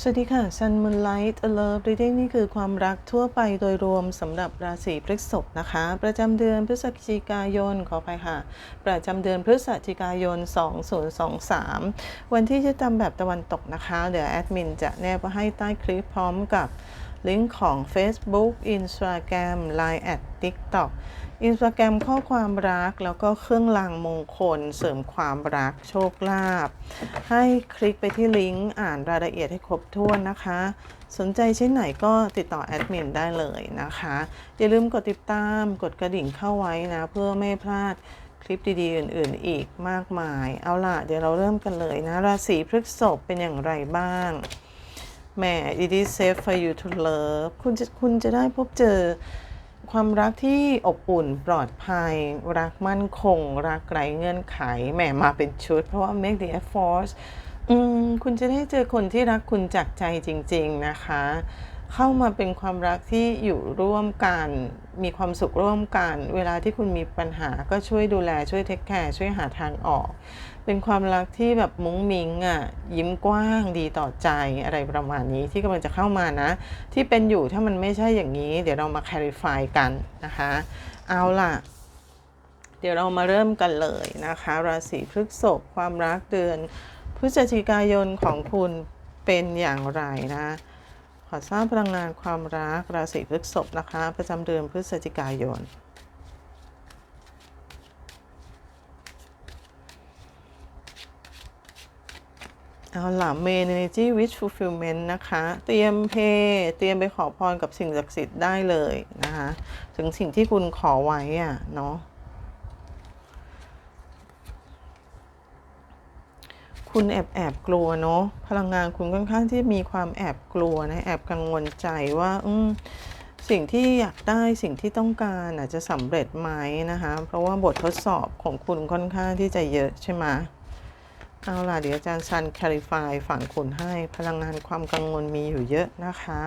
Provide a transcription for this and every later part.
สวัสดีค่ะ Sun Moonlight Love Reading นี่คือความรักทั่วไปโดยรวมสำหรับราศีพฤษภนะคะ ประจำเดือนพฤศจิกายนขอไปค่ะ ประจำเดือนพฤศจิกายน 2023 วันที่จะทำแบบตะวันตกนะคะ เดี๋ยวแอดมินจะแนบไว้ให้ใต้คลิปพร้อมกับลิงก์ของ Facebook Instagram Line แอด TikTok อินสตาแกรมข้อความรัก แล้วก็เครื่องรางมงคล เสริมความรักโชคลาภให้คลิกไปที่ลิงก์อ่านรายละเอียดให้ครบถ้วนนะคะ สนใจชิ้นไหนก็ติดต่อแอดมินได้เลยนะคะ อย่าลืมกดติดตามกดกระดิ่งเข้าไว้นะ เพื่อไม่พลาดคลิปดีๆ อื่นๆ อีกมากมาย เอาล่ะ เดี๋ยวเราเริ่มกันเลยนะ ราศีพฤษภเป็นอย่างไรบ้างแหม it is safe for you to love คุณจะคุณจะได้พบเจอ ความรักที่อบอุ่นปลอดภัย รักมั่นคง รักไร้เงื่อนไขแหมมาเป็นชุด เพราะว่า make the effort คุณจะได้เจอคนที่รักคุณจากใจจริง ๆ นะคะ เข้ามาเป็นความรักที่อยู่ร่วมกัน มีความสุขร่วมกัน เวลาที่คุณมีปัญหาก็ช่วยดูแลช่วยเทคแคร์ช่วยหาทางออก เป็นความรักที่แบบมุ้งมิงอะยิ้มกว้างดีต่อใจอะไรประมาณนี้ที่กำลังจะเข้ามานะ ที่เป็นอยู่ถ้ามันไม่ใช่อย่างนี้ เดี๋ยวเรามา clarify กันนะคะ เอาล่ะ เดี๋ยวเรามาเริ่มกันเลยนะคะ ราศีพฤษภความรักเดือนพฤศจิกายนของคุณเป็นอย่างไรนะ ขอทราบพลังงานความรักราศีพฤษภนะคะ ประจำเดือนพฤศจิกายน เอาล่ะ main energy wish fulfillment นะคะ เตรียมเพเตรียมไปขอพรกับสิ่งศักดิ์สิทธิ์ได้เลยนะคะ ถึงสิ่งที่คุณขอไว้อะเนาะ คุณแอบแอบกลัวเนาะพลังงานคุณค่อนข้างที่มีความแอบกลัวนะแอบกังวลใจว่าอืมสิ่งที่อยากได้สิ่งที่ต้องการอาจจะสำเร็จไหมนะคะ เพราะว่าบททดสอบของคุณค่อนข้างที่จะเยอะใช่ไหมเอาล่ะเดี๋ยวอาจารย์ซัน clarify ฝั่งคุณให้พลังงานความกังวลมีอยู่เยอะนะคะ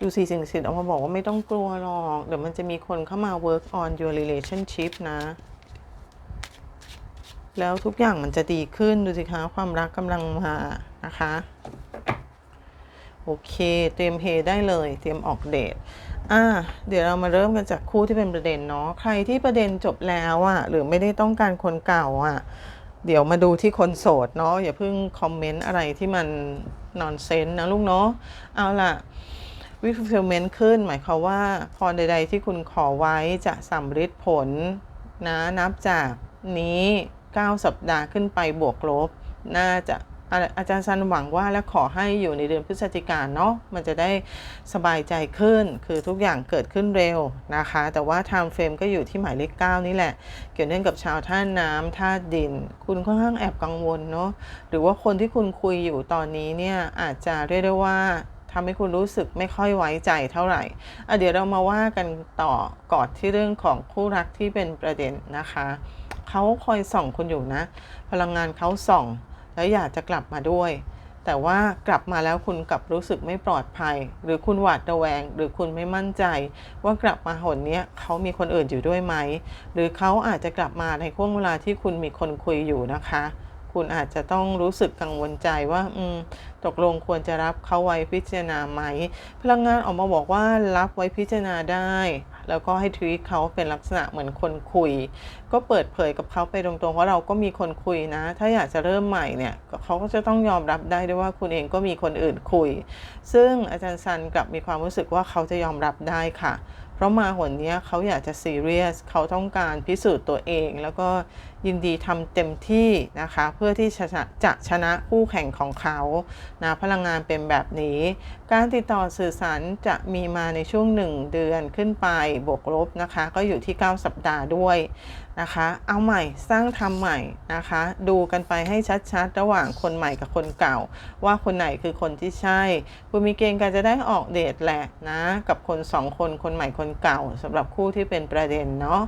ดูสิสิ่งสิทธิ์ออกมาบอกว่าไม่ต้องกลัวหรอก เดี๋ยวมันจะมีคนเข้ามา work on your relationship นะ แล้วทุกอย่างมันจะดีขึ้นดูสิคะความรักกำลังมานะคะ โอเคเตรียมเฮได้เลยเตรียมออกเดทอ่าเดี๋ยวเรามาเริ่มกันจากคู่ที่เป็นประเด็นเนาะใครที่ประเด็นจบแล้วอะหรือไม่ได้ต้องการคนเก่าอะเดี๋ยวมาดูที่คนโสดเนาะอย่าเพิ่งคอมเมนต์อะไรที่มันนอนเซนนะลูกเนาะเอาล่ะวิฟ l ลเมนต์ขึ้น หมายความว่าพรใด ๆ ที่คุณขอไว้จะสำฤทธิ์ผลนะนับจากนี้ 9 สัปดาห์ขึ้นไปบวกลบ น่าจะอาอาจารย์ซันหวังว่าและขอให้อยู่ในเดือนพฤศจิกายนเนาะมันจะได้สบายใจขึ้น คือทุกอย่างเกิดขึ้นเร็วนะคะ แต่ว่า time frame ก็อยู่ที่หมายเลข9นี่แหละ เกี่ยวเนื่องกับชาวท่าน้ำท่าดิน คุณค่อนข้างแอบกังวลเนาะหรือว่าคนที่คุณคุยอยู่ตอนนี้เนี่ยอาจจะเรียกได้ว่า ทำให้คุณรู้สึกไม่ค่อยไว้ใจเท่าไหร่อะเดี๋ยวเรามาว่ากันต่อก่อนที่เรื่องของคู่รักที่เป็นประเด็นนะคะเขาคอยส่องคุณอยู่นะ พลังงานเขาส่อง แล้วอยากจะกลับมาด้วย แต่ว่ากลับมาแล้วคุณกลับรู้สึกไม่ปลอดภัย หรือคุณหวาดระแวง หรือคุณไม่มั่นใจ ว่ากลับมาหนนี้เขามีคนอื่นอยู่ด้วยไหม หรือเขาอาจจะกลับมาในช่วงเวลาที่คุณมีคนคุยอยู่นะคะ คุณอาจจะต้องรู้สึกกังวลใจว่า อืม ตกลงควรจะรับเขาไว้พิจารณาไหม พลังงานออกมาบอกว่ารับไว้พิจารณาได้ แล้วก็ให้ทวีตเขาเป็นลักษณะเหมือนคนคุย ก็เปิดเผยกับเขาไปตรงๆว่าเราก็มีคนคุยนะ ถ้าอยากจะเริ่มใหม่เนี่ยเขาก็จะต้องยอมรับได้ด้วยว่าคุณเองก็มีคนอื่นคุย ซึ่งอาจารย์ซันกลับมีความรู้สึกว่าเขาจะยอมรับได้ค่ะ ราะมาหนนี้เขาอยากจะซีเรียสเขาต้องการพิสูจน์ตัวเอง แล้วก็ยินดีทำเต็มที่นะคะ เพื่อที่จะจะชนะคู่แข่งของเขานะพลังงานเป็นแบบนี้ การติดต่อสื่อสารจะมีมาในช่วง 1 เดือนขึ้นไปบวกลบนะคะ ก็อยู่ที่ 9 สัปดาห์ด้วยนะคะ เอาใหม่สร้างทำใหม่นะคะ ดูกันไปให้ชัดๆ ระหว่างคนใหม่กับคนเก่า ว่าคนไหนคือคนที่ใช่ คุณมีเกณฑ์การจะได้ออกเดทแหละนะ กับคนสองคนคนใหม่คนเก่าสำหรับคู่ที่เป็นประเด็นเนาะ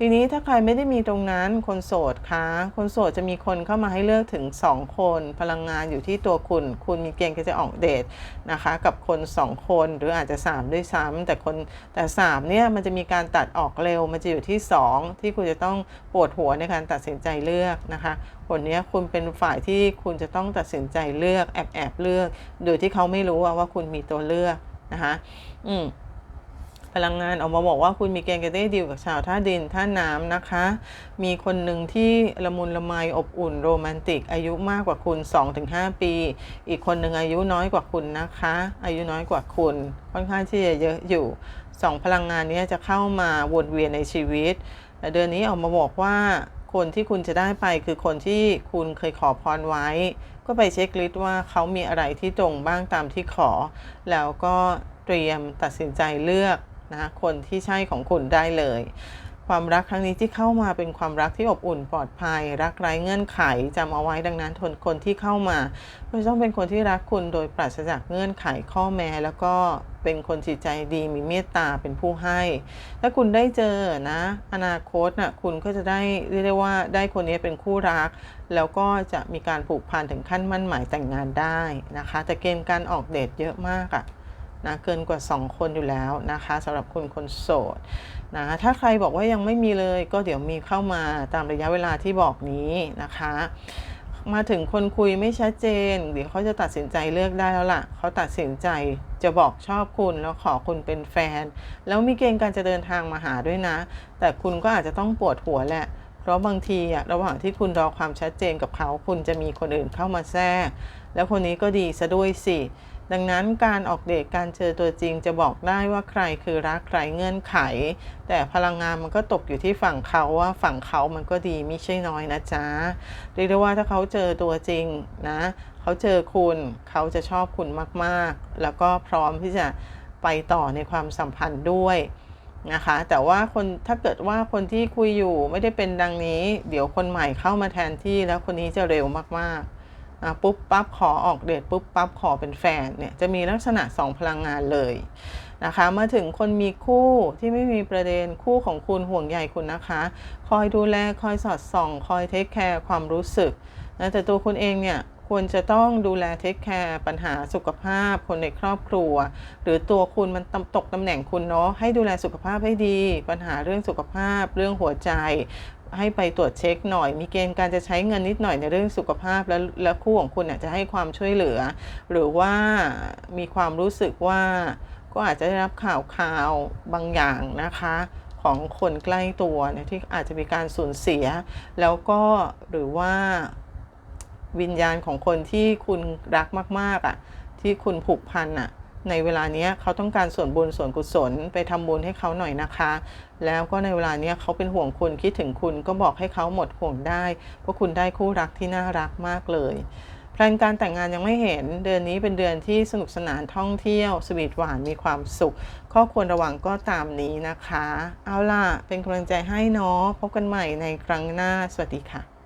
ทีนี้ถ้าใครไม่ได้มีตรงนั้นคนโสดคะคนโสดจะมีคนเข้ามาให้เลือกถึง 2 คน พลังงานอยู่ที่ตัวคุณ คุณมีเกณฑ์ก็จะออกเดทนะคะ กับคน 2 คนหรืออาจจะ 3 ด้วยซ้ำแต่คนแต่3เนี่ยมันจะมีการตัดออกเร็ว มันจะอยู่ที่ 2 ที่คุณจะต้องปวดหัวในการตัดสินใจเลือกนะคะคนนี้คุณเป็นฝ่ายที่คุณจะต้องตัดสินใจเลือกแอบแอบเลือก โดยที่เขาไม่รู้ว่าคุณมีตัวเลือกนะคะอืม พลังงานออกมาบอกว่าคุณมีเกณฑ์จะได้ดีลกับชาวท่าดินท่าน้ำนะคะ มีคนหนึ่งที่ละมุนละไมอบอุ่นโรแมนติก อายุมากกว่าคุณ 2-5 ปี อีกคนหนึ่งอายุน้อยกว่าคุณนะคะ อายุน้อยกว่าคุณ ค่อนข้างที่จะเยอะอยู่สองพลังงานนี้จะเข้ามาวนเวียนในชีวิตเดือนนี้ออกมาบอกว่าคนที่คุณจะได้ไปคือคนที่คุณเคยขอพรไว้ ก็ไปเช็คลิสต์ว่าเขามีอะไรที่ตรงบ้างตามที่ขอ แล้วก็เตรียมตัดสินใจเลือก นะคนที่ใช่ของคุณได้เลย ความรักครั้งนี้ที่เข้ามาเป็นความรักที่อบอุ่นปลอดภัย รักไร้เงื่อนไขจำเอาไว้ดังนั้นทนคนที่เข้ามาก็จะต้องเป็นคนที่รักคุณโดยปราศจากเงื่อนไขข้อแม้ แล้วก็เป็นคนจิตใจดีมีเมตตาเป็นผู้ให้ ถ้าคุณได้เจอนะ อนาคตนะ่ะคุณก็จะได้เรียกได้ว่าได้คนนี้เป็นคู่รัก แล้วก็จะมีการผูกพันถึงขั้นมั่นหมายแต่งงานได้นะคะแต่เกณฑ์การออกเดทเยอะมากอะ นะเกินกว่า 2 คนอยู่แล้วนะคะสำหรับคุณคนโสดนะถ้าใครบอกว่ายังไม่มีเลยก็เดี๋ยวมีเข้ามาตามระยะเวลาที่บอกนี้นะคะ มาถึงคนคุยไม่ชัดเจน เดี๋ยวเขาจะตัดสินใจเลือกได้แล้วล่ะเขาตัดสินใจจะบอกชอบคุณแล้วขอคุณเป็นแฟน แล้วมีเกณฑ์การจะเดินทางมาหาด้วยนะ แต่คุณก็อาจจะต้องปวดหัวแหละเพราะบางทีอะระหว่างที่คุณรอความชัดเจนกับเขา คุณจะมีคนอื่นเข้ามาแทรก แล้วคนนี้ก็ดีซะด้วยสิ ดังนั้นการออกเดทการเจอตัวจริงจะบอกได้ว่าใครคือรักใครเงื่อนไข แต่พลังงานมันก็ตกอยู่ที่ฝั่งเขาว่าฝั่งเขามันก็ดีไม่ใช่น้อยนะจ๊ะเรียกได้ว่าถ้าเขาเจอตัวจริงนะเขาเจอคุณเขาจะชอบคุณมากๆ แล้วก็พร้อมที่จะไปต่อในความสัมพันธ์ด้วยนะคะแต่ว่าคนถ้าเกิดว่าคนที่คุยอยู่ไม่ได้เป็นดังนี้ เดี๋ยวคนใหม่เข้ามาแทนที่แล้วคนนี้จะเร็วมากๆ ปุ๊บปั๊บขอออกเดทปุ๊บปั๊บขอเป็นแฟนเนี่ยจะมีลักษณะ 2 พลังงานเลยนะคะมาถึงคนมีคู่ที่ไม่มีประเด็นคู่ของคุณห่วงใยคุณนะคะ คอยดูแลคอยสอดส่อง คอยเทคแคร์ความรู้สึกนะแต่ตัวคุณเองเนี่ยควรจะต้องดูแลเทคแคร์ปัญหาสุขภาพ คนในครอบครัว หรือตัวคุณมันตกตำแหน่งคุณเนาะให้ดูแลสุขภาพให้ดี ปัญหาเรื่องสุขภาพ เรื่องหัวใจ ให้ไปตรวจเช็คหน่อย มีเกณฑ์การจะใช้เงินนิดหน่อยในเรื่องสุขภาพ แล้วแล้วคู่ของคุณเนี่ยจะให้ความช่วยเหลือ หรือว่ามีความรู้สึกว่าก็อาจจะได้รับข่าวข่าวบางอย่างนะคะของคนใกล้ตัวเนี่ยที่อาจจะมีการสูญเสีย แล้วก็หรือว่าวิญญาณของคนที่คุณรักมาก ๆอะที่คุณผูกพันอะ ในเวลานี้เขาต้องการส่วนบุญส่วนกุศลไปทำบุญให้เขาหน่อยนะคะ แล้วก็ในเวลานี้เขาเป็นห่วงคุณคิดถึงคุณก็บอกให้เขาหมดห่วงได้ เพราะคุณได้คู่รักที่น่ารักมากเลยแพลนการแต่งงานยังไม่เห็นเดือนนี้เป็นเดือนที่สนุกสนานท่องเที่ยวสวีทหวานมีความสุข ข้อควรระวังก็ตามนี้นะคะ เอาล่ะเป็นกำลังใจให้เนาะพบกันใหม่ในครั้งหน้าสวัสดีค่ะ